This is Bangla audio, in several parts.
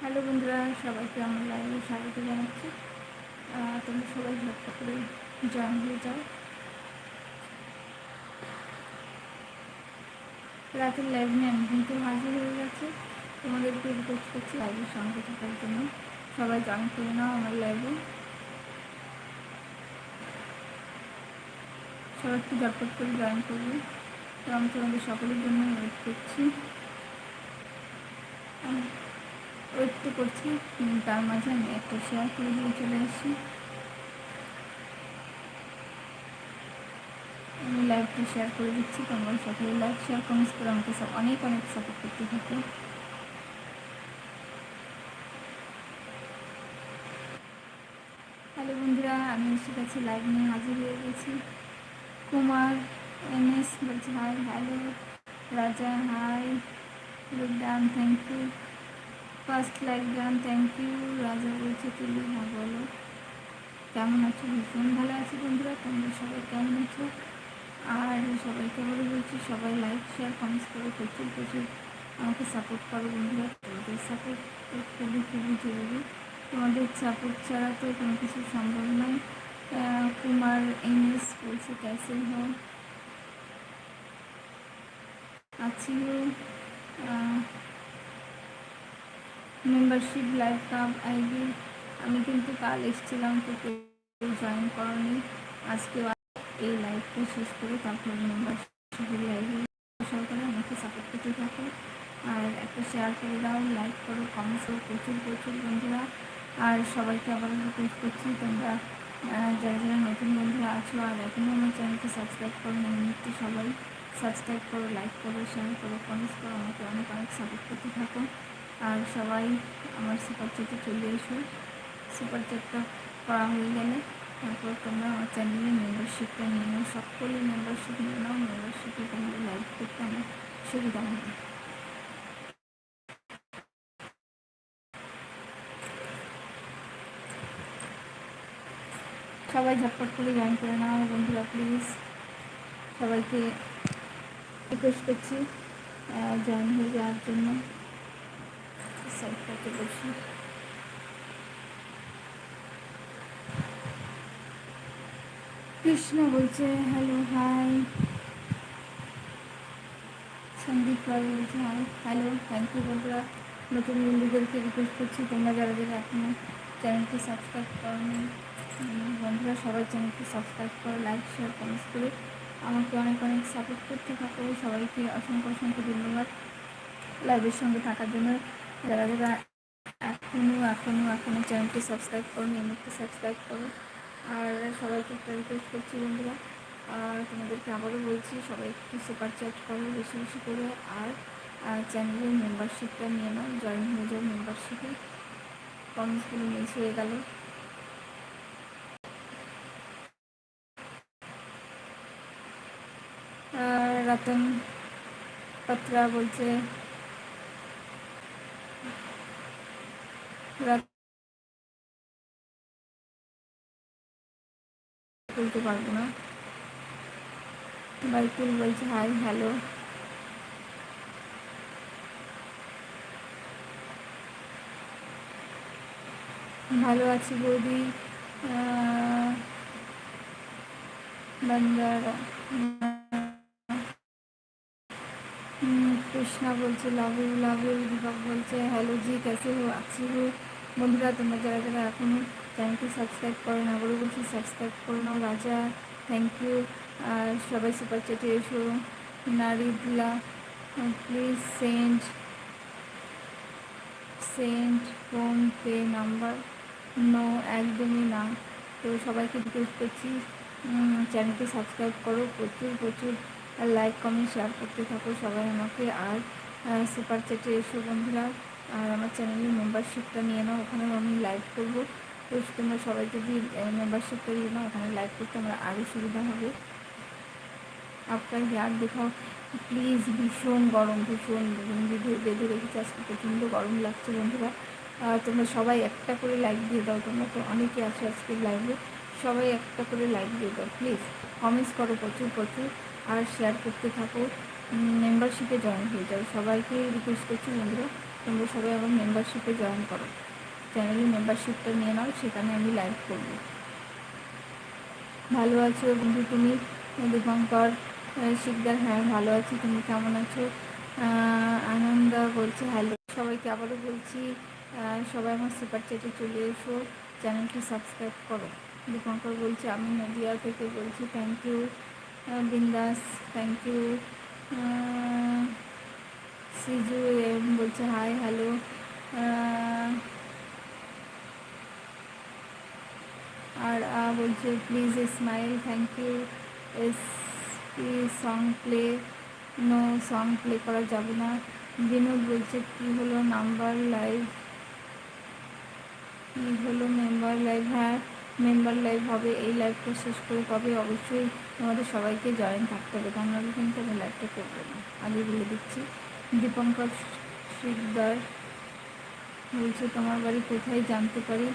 হ্যালো বন্ধুরা সবাইকে আমার লাইভে স্বাগত জানাচ্ছি? তোমরা সবাই ঝটকা করে জয়েন হয়ে যাও। রাতের লাইভ নিয়ে আমি কিন্তু হাজির হয়ে গেছে। তোমাদেরকে রিকোয়েস্ট করছি লাইভের সঙ্গে থাকার জন্য। সবাই জয়েন করে নাও আমার লাইভে সবাই একটু ঝটপট করে জয়েন করবে। তো আমি তোমাদের সকলের জন্য ওয়েট করছি। ওয়েট করছি তার মাঝে আমি একটা শেয়ার করে দিয়ে চলে আসি। আমি লাইভটা শেয়ার করে দিচ্ছি, তোমরা সকলে লাইক শেয়ার কমেন্টস করে আমাকে অনেক অনেক সাপোর্ট করতে থাকো। হ্যালো বন্ধুরা, আমি এসে গেছি লাইভ নিয়ে হাজির হয়ে গেছি। কুমার, এম এস, বলছে hi hello Raja hi good done thank you first like done thank you Raja বলছে তুলি হ্যাঁ বলো। কেমন আছো ভীষণ ভালো আছি বন্ধুরা, তোমরা সবাই কেমন আছো? আর সবাইকে বলে বলছি, সবাই লাইক শেয়ার কমেন্টস করে, প্রচুর প্রচুর আমাকে সাপোর্ট করো বন্ধুরা, তোমাদের সাপোর্ট খুবই খুবই জরুরি। তোমাদের সাপোর্ট ছাড়া তো কোনো কিছু সম্ভব নয়। কুমার এম এস বলছে ক্যাসে হো আছি মেম্বারশিপ লাইভ কাপ আইডি আমি কিন্তু কাল এসেছিলাম তো কেউ জয়েন করনি। আজকে এই লাইভটা শেষ করে তারপর মেম্বারশিপের লাইভে সরকারে আমাকে সাপোর্ট করতে থাকো। আর একটা শেয়ার করে দাও লাইক করো কমেন্টস করো, প্রচুর প্রচুর বন্ধুরা। আর সবাইকে আবার রিকোয়েস্ট করছি, তোমরা যারা যারা নতুন বন্ধুরা আছো আর এখনও আমার চ্যানেলকে সাবস্ক্রাইব করো না এমনিতে সবাই সাবস্ক্রাইব করো লাইক করো শেয়ার করো কমেন্টস করো, আমাকে অনেক অনেক সাপোর্ট করতে থাকো। আর সবাই আমার সুপার চ্যাটে চলে এসো। সুপার চ্যাটটা করা হয়ে গেলে তারপর তোমরা আমার চ্যানেলে মেম্বারশিপটা নিয়ে নাও। সকলে মেম্বারশিপ নিয়ে নাও। মেম্বারশিপে তোমাদের লাইভ করতে আমার সুবিধা হবে। সবাই ঝটপট করে জয়েন করে নাও বন্ধুরা প্লিজ সবাইকে রিকোয়েস্ট করছি জয়েন হয়ে যাওয়ার জন্য। সাইডটাতে বসি কৃষ্ণ বলছে হ্যালো হাই সন্দীপ বলছে হাই হ্যালো থ্যাংক ইউ বন্ধুরা। নতুন বন্ধুদেরকে রিকোয়েস্ট করছি, তোমরা যারা যারা এখনও চ্যানেলটি সাবস্ক্রাইব করনি বন্ধুরা, সবাই চ্যানেলটি সাবস্ক্রাইব করো লাইক শেয়ার কমেন্টস করে। আমাকে অনেক অনেক সাপোর্ট করতে থাকো। সবাইকে অসংখ্য অসংখ্য ধন্যবাদ। লাইভের সঙ্গে থাকার জন্য যারা যারা এখনও এখনও এখনও চ্যানেলটি সাবস্ক্রাইব করো নিয়মিত সাবস্ক্রাইব করুন আর সবাইকে একটা রিকোয়েস্ট করছি বন্ধুরা, আর তোমাদেরকে আবারও বলছি, সবাই একটু সুপার চ্যাট করো বেশি বেশি করে। আর চ্যানেলের মেম্বারশিপটা নিয়ে নাও জয়েন হয়ে যাও মেম্বারশিপে কমেন্টসগুলো মিস হয়ে গেল। রতন পত্রা বলছে বলতে পারব না। বাইকুল বলছে হাই হ্যালো ভালো আছি বৌদি। বান্দারা কৃষ্ণা বলছে love you love you Deepak বলছে হ্যালো জি, কেসে হো, আছি হো। বন্ধুরা, তোমরা যারা যারা এখনও চ্যানেলটি সাবস্ক্রাইব করো না বলে বলছি সাবস্ক্রাইব করো না, রাজা থ্যাংক ইউ আর সবাই সুপার চ্যাটে এসো। নারিদুলা please send send PhonePe number no একদমই না। তো সবাইকে রিকোয়েস্ট করছি চ্যানেলটি সাবস্ক্রাইব করো। প্রচুর প্রচুর লাইক কমেন্ট শেয়ার করতে থাকো সবাই আমাকে। আর সুপার চ্যাটে এসো বন্ধুরা। আর আমার চ্যানেলের মেম্বারশিপটা নিয়ে নাও, ওখানে আমি লাইভ করব। তো তোমরা সবাই যদি মেম্বারশিপটা নিয়ে নাও, ওখানে লাইভ করতে আমার আরও সুবিধা হবে। আপনার হেয়ার দেখাও। প্লিজ ভীষণ গরম, ভীষণ ভিডিও বেঁধে রেখেছি, আজকে প্রচণ্ড গরম লাগছে বন্ধুরা। তোমরা সবাই একটা করে লাইক দিয়ে দাও। তোমরা তো অনেকে আছো আজকের লাইভে সবাই একটা করে লাইক দিয়ে দাও প্লিজ কমেন্টস করো প্রচুর প্রচুর। আর শেয়ার করতে থাকো। মেম্বারশিপে জয়েন হয়ে যাও। সবাইকে রিকোয়েস্ট করছি বন্ধুরা, তোমরা সবাই আমার মেম্বারশিপে জয়েন করো। চ্যানেলের মেম্বারশিপটা নিয়ে নাও, সেখানে আমি লাইভ করব। ভালো আছো বন্ধু তুমি? দীপঙ্কর শিকদার হ্যাঁ ভালো আছি। তুমি কেমন আছো? আনন্দ বলছে হ্যালো সবাইকে আবারও বলছি সবাই আমার সুপার চ্যাটে চলে এসো। চ্যানেলটি সাবস্ক্রাইব করো। দীপঙ্কর বলছে, আমি নদিয়া থেকে বলছি thank you Bindaas thank you Siju M বলছে হাই হ্যালো আর বলছে please smile thank you S song play no song play করা যাবে না বিনোদ বলছে কি হলো নাম্বার লাইভ কি হলো মেম্বার লাইভ হ্যাঁ মেম্বার লাইভ হবে এই লাইভটা শেষ করে তবে অবশ্যই তোমাদের সবাইকে জয়েন থাকতে হবে তা নাহলে কিন্তু আমি লাইভটা করব না। আগে বলে দিচ্ছি, দীপঙ্কর শিকদার বলছে, তোমার বাড়ি কোথায় জানতে পারি?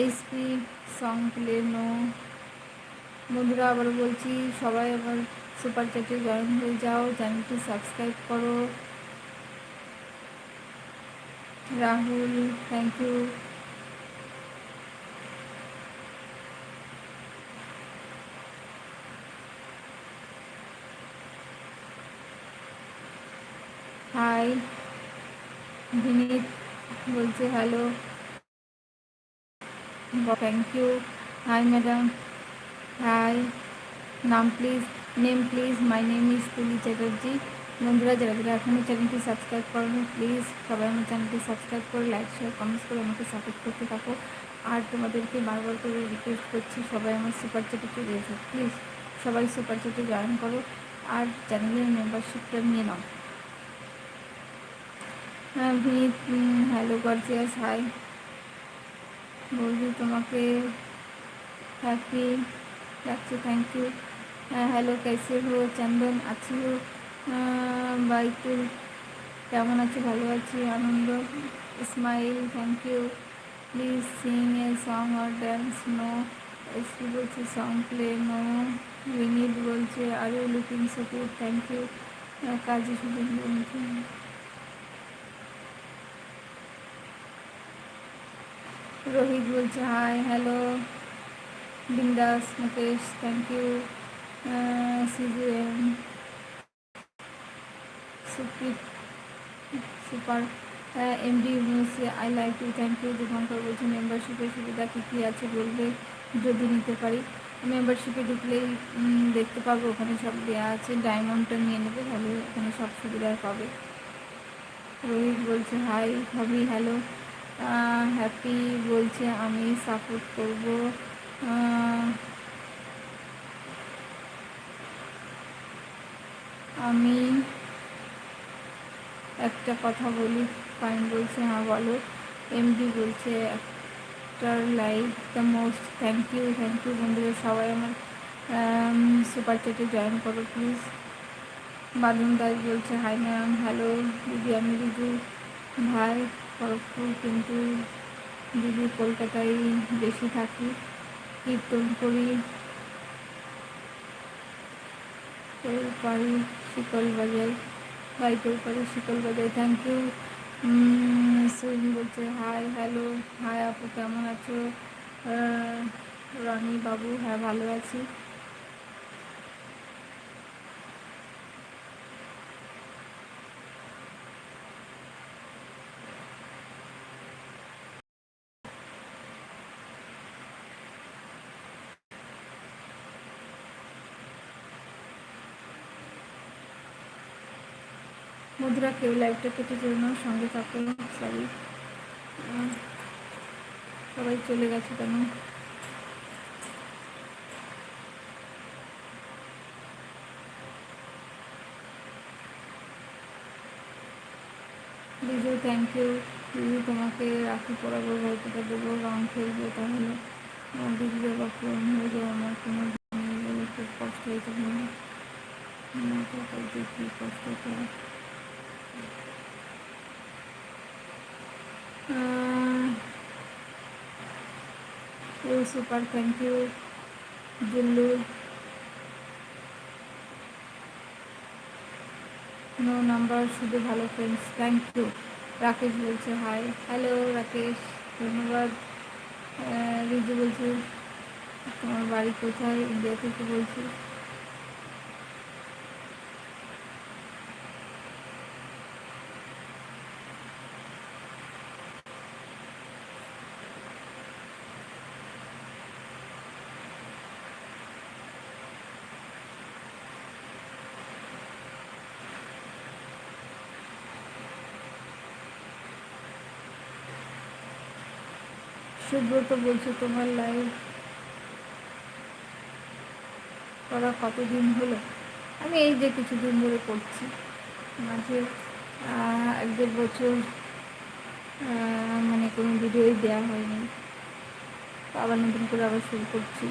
এইচপি সং প্লে নো বন্ধুরা আবার বলছি, সবাই আবার সুপার চ্যাটে জয়েন হয়ে যাও চ্যানেলটি সাবস্ক্রাইব করো। Rahul thank you hi Vineet বলছে hello thank you hi madam hi নাম please name please my name is Tuli Chatterjee বন্ধুরা যারা যারা এখনও চ্যানেলটি সাবস্ক্রাইব করেন প্লিজ সবাই আমার চ্যানেলটি সাবস্ক্রাইব করে লাইক শেয়ার কমেন্টস করে আমাকে সাপোর্ট করতে থাকো। আর তোমাদেরকে বারবার করে রিকোয়েস্ট করছি, সবাই আমার সুপার চ্যাটে চলে এসো প্লিজ সবাই সুপার চ্যাটে জয়েন করো, আর চ্যানেলের মেম্বারশিপটা নিয়ে নাও। ভিত হ্যালো গর্জিয়াস হাই বলছি তোমাকে হ্যাপি লাগছে থ্যাংক ইউ হ্যালো कैसे হো, চন্দন, আছি হো বাইতুল কেমন আছো? ভালো আছি, Anand Ismail thank you please sing a song or dance no SP বলছে সং প্লে নো বিনীত বলছে are you looking so thank you Kazi Sudin Rohit বলছে hi hello Bindaas, Mukesh thank you Siju M Supreet, super MD বলছে I like you thank you Dipankar বলছে মেম্বারশিপের সুবিধা কী কী আছে বলবে? যদি নিতে পারি মেম্বারশিপে ঢুকলেই দেখতে পাবো, ওখানে সব দেওয়া আছে ডায়মন্ডটা নিয়ে নেবে, তাহলে ওখানে সব সুবিধা পাবে। রোহিত বলছে হাই হবি হ্যালো হ্যাপি বলছে, আমি সাপোর্ট করব। আমি একটা কথা বলি ফাইন বলছে হ্যাঁ বলো। এমডি বলছে, একটা like the most thank you thank you বন্ধুরা, সবাই আমার সুপার চ্যাটে জয়েন করো প্লিজ বাদন দাস বলছে হাই ম্যাম হ্যালো দিদি, আমি রিজু ভাই। খড়গপুর, কিন্তু দিদি কলকাতায় বেশি থাকি, কীর্তন করি পারি শিকল বাজাই বাইকেও পারি শিকল থ্যাংক ইউ সুইন বলছে হাই হ্যালো হাই আপু, কেমন আছো? রনি বাবু হ্যাঁ ভালো আছি। বন্ধুরা কেউ লাইভটা কেটে জন্য সঙ্গে থাকো সরি সবাই চলে গেছে কেন? বিজু থ্যাংক ইউ বিজু, তোমাকে রাখি, পড়াবো, গল্পটা দেবো রং খেলব তাহলে। দিদি বা ফোন হয়ে যাব আমার কোনো খুব কষ্ট হয়েছে। কষ্ট করে ও super thank you Jullu no number, শুধু ভালো ফ্রেন্ডস থ্যাংক ইউ রাকেশ বলছে হাই হ্যালো রাকেশ, ধন্যবাদ। রিজু বলছি, তোমার বাড়ি কোথায়? ইন্ডিয়া থেকে বলছি সুব্রত বলছে, তোমার লাইভ করা কতদিন হলো? আমি এই যে কিছুদিন ধরে করছি মাঝে এক দেড় বছর মানে কোনো ভিডিওই দেওয়া হয়নি। আবার নতুন করে আবার শুরু করছি।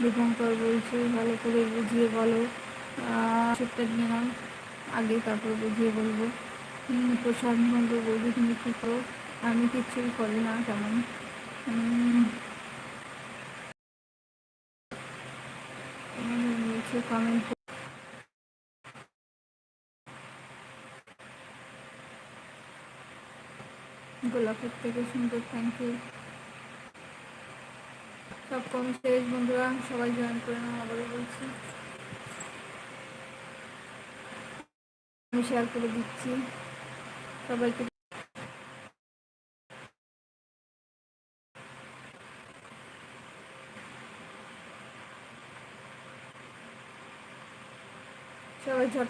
দীপঙ্কর বলছে, ভালো করে বুঝিয়ে বলো। সেটা নিলাম আগে তারপর বুঝিয়ে বলব। প্রশান্ত মন্ডল বলবি তুমি কী করো? আমি কিচ্ছুই করি না তেমন। কমেন্ট গোলাপের থেকে সুন্দর থ্যাংক ইউ সব কম শেষ, বন্ধুরা। সবাই জয়েন করে নাও, আবারও বলছি। আমি শেয়ার করে দিচ্ছি। সবাইকে সবাই ঝট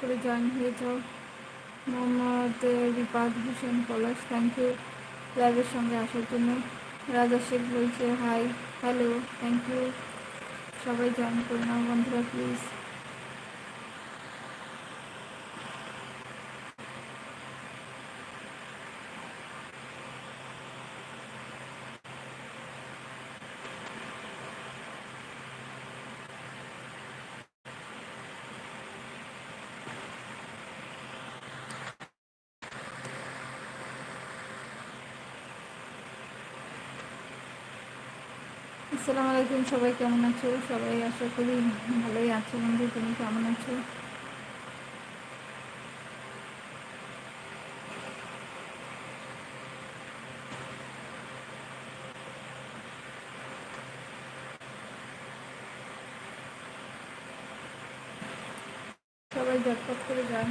করে জয়েন হয়ে যাও। মোহাম্মদ রিপাদ হোসেন, পলাশ থ্যাংক ইউ লাইভের সঙ্গে আসার জন্য রাজা শেখ বলছে, হাই, হ্যালো থ্যাংক ইউ সবাই জয়েন করে নাও বন্ধুরা প্লিজ আসসালামু আলাইকুম, সবাই কেমন আছো? সবাই আশা করি ভালোই আছো। বন্ধু, তুমি কেমন আছো? সবাই ঝটপট করে দাও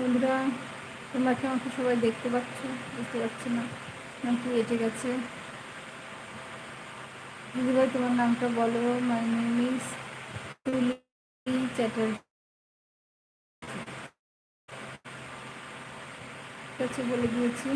বন্ধুরা, তোমরা কি আমাকে সবাই দেখতে পাচ্ছ? বুঝতে পারছি না। নাকি এটে গেছে? দিদিভাই তোমার নামটা বলো। মাই নেম তুলি চ্যাটার্জি বলে দিয়েছি।